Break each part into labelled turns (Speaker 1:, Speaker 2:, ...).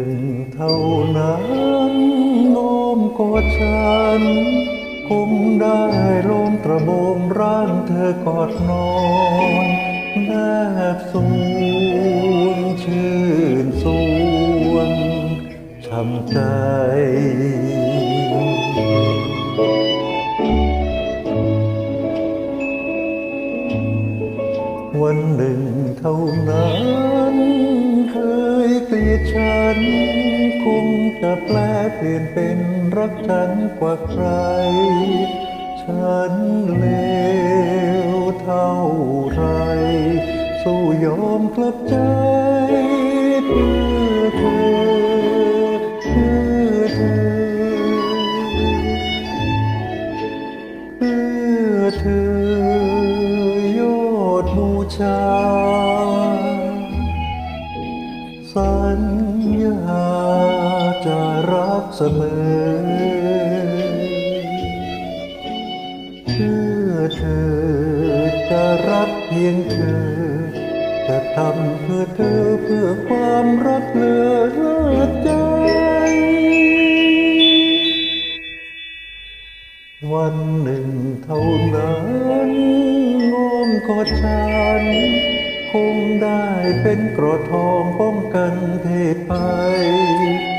Speaker 1: นึ่งเท่านั้นน้อมกอดฉัน คงได้ลมตระโบมร่างเธอกอดนอนแนบสวงชื่นสวงช้ำใจวันหนึ่งเท่านั้น ฉัน คงจะแปลเปลี่ยนเป็นรักฉันกว่าใคร ฉันเลวเท่าไร สู้ยอมกลับใจเพื่อเธอเพื่อเธอเพื่อเธอยอดบูชา เสมอ เพื่อเธอจะรักเพียงเธอ จะทำเพื่อเธอเพื่อความรักเหลือเลิศใจ วันหนึ่งเท่านั้นง้อมกอดฉันคงได้เป็นกรดทองป้องกันเพศภัยเพื่อ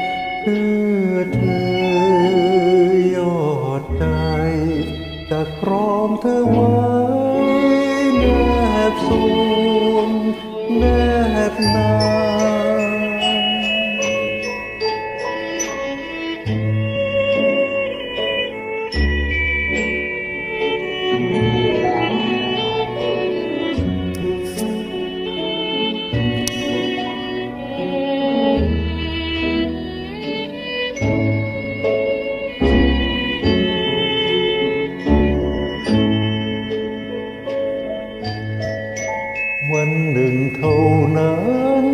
Speaker 1: เธอยอดใจจะครองเธอไว้แนบสูงแนบนา วันหนึ่งเท่านั้น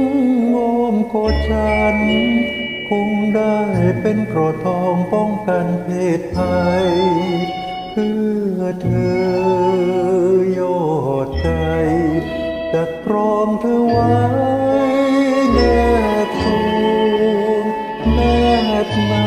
Speaker 1: ง้อมกอดฉัน คงได้เป็นกรดทองป้องกันเพศภัย เพื่อเธอยอดใจจะครองเธอไว้แนบสวงแนบนา